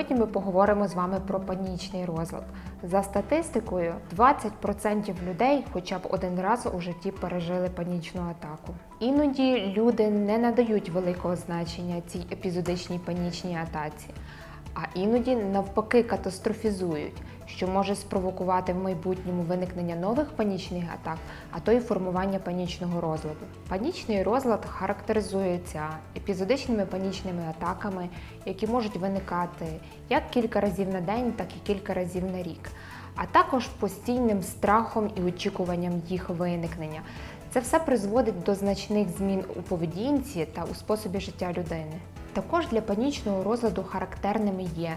Сьогодні ми поговоримо з вами про панічний розлад. За статистикою, 20% людей хоча б один раз у житті пережили панічну атаку. Іноді люди не надають великого значення цій епізодичній панічній атаці, а іноді навпаки катастрофізують, що може спровокувати в майбутньому виникнення нових панічних атак, а то й формування панічного розладу. Панічний розлад характеризується епізодичними панічними атаками, які можуть виникати як кілька разів на день, так і кілька разів на рік, а також постійним страхом і очікуванням їх виникнення. Це все призводить до значних змін у поведінці та у способі життя людини. Також для панічного розладу характерними є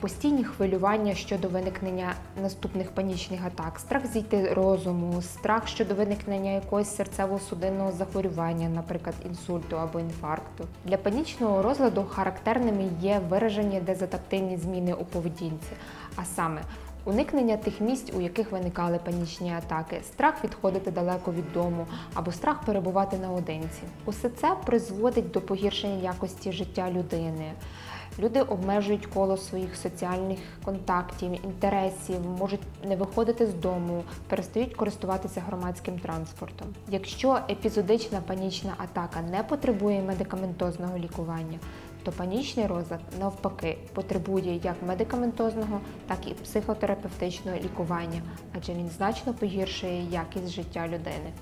постійні хвилювання щодо виникнення наступних панічних атак, страх зійти розуму, страх щодо виникнення якогось серцево-судинного захворювання, наприклад, інсульту або інфаркту. Для панічного розладу характерними є виражені дезадаптивні зміни у поведінці, а саме Уникнення тих місць, у яких виникали панічні атаки, страх відходити далеко від дому або страх перебувати наодинці. Усе це призводить до погіршення якості життя людини. Люди обмежують коло своїх соціальних контактів, інтересів, можуть не виходити з дому, перестають користуватися громадським транспортом. Якщо епізодична панічна атака не потребує медикаментозного лікування, то панічний розлад навпаки потребує як медикаментозного, так і психотерапевтичного лікування, адже він значно погіршує якість життя людини.